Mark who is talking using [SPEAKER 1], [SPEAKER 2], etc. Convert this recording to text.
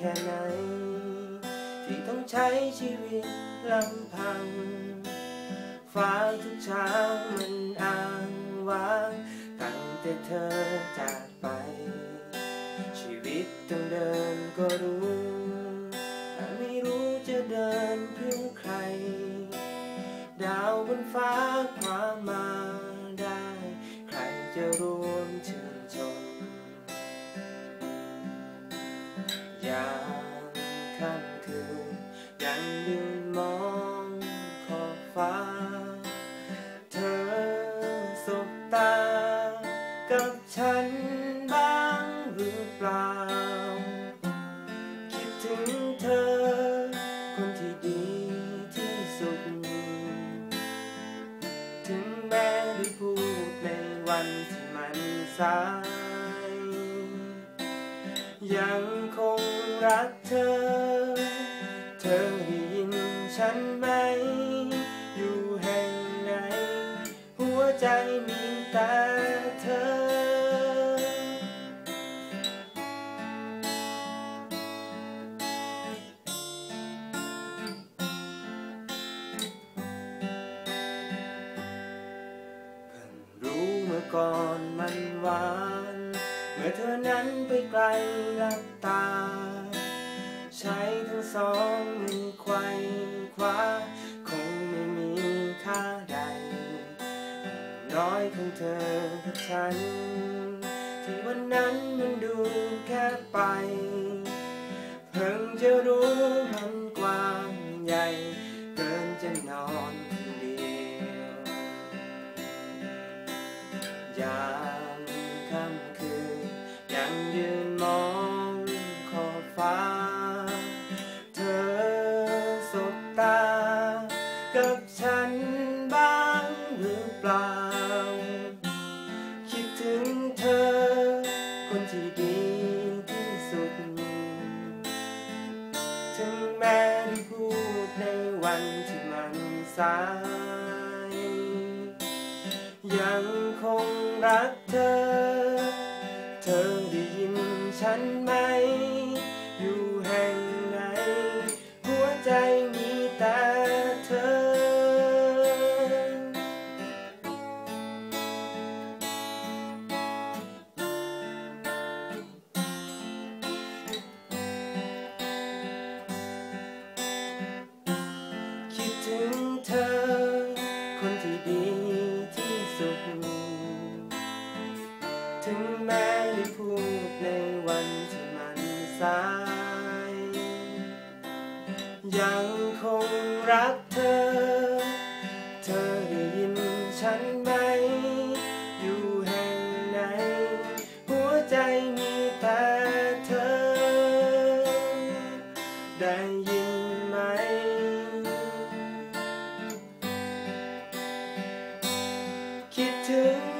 [SPEAKER 1] แค่ไหน ที่ต้องใช้ชีวิตลำพัง ฟ้าทุกเช้ามันอ้างว้างตั้งแต่เธอจากไป ชีวิตต้องเดินก็รู้ ยามค่ำคืนยังยืนมองขอบฟ้า เธอสบตา กับฉันบ้างหรือเปล่า คิดถึงเธอ คนที่ดีที่สุด ถึงแม้ได้พูดในวันที่มันสายยังคง รักเธอ เธอได้ยินฉันไหม อยู่แห่งไหน หัวใจมีแต่เธอ เพิ่งรู้เมื่อก่อนมันหวาน เมื่อเธอนั้นไปไกลลับตา สองมือไขว้คว้าคงไม่มีค่าใด น้อยของเธอกับฉัน ที่วันนั้นมันดูแค่ไป เพิ่งจะรู้มันกว้างใหญ่เกินจะนอนคนเดียวยา ล่า คิดถึงเธอ คนที่ดีที่สุด ถึงแม้ได้พูดในวันที่มันสาย ยังคงรักเธอุข ถึงแม้ไม่พูดในวันที่มันสาย ยังคงรักเธอ เธอได้ยินฉันไหม อยู่แห่งไหน หัวใจมีแต่เธอ ได้ยิน just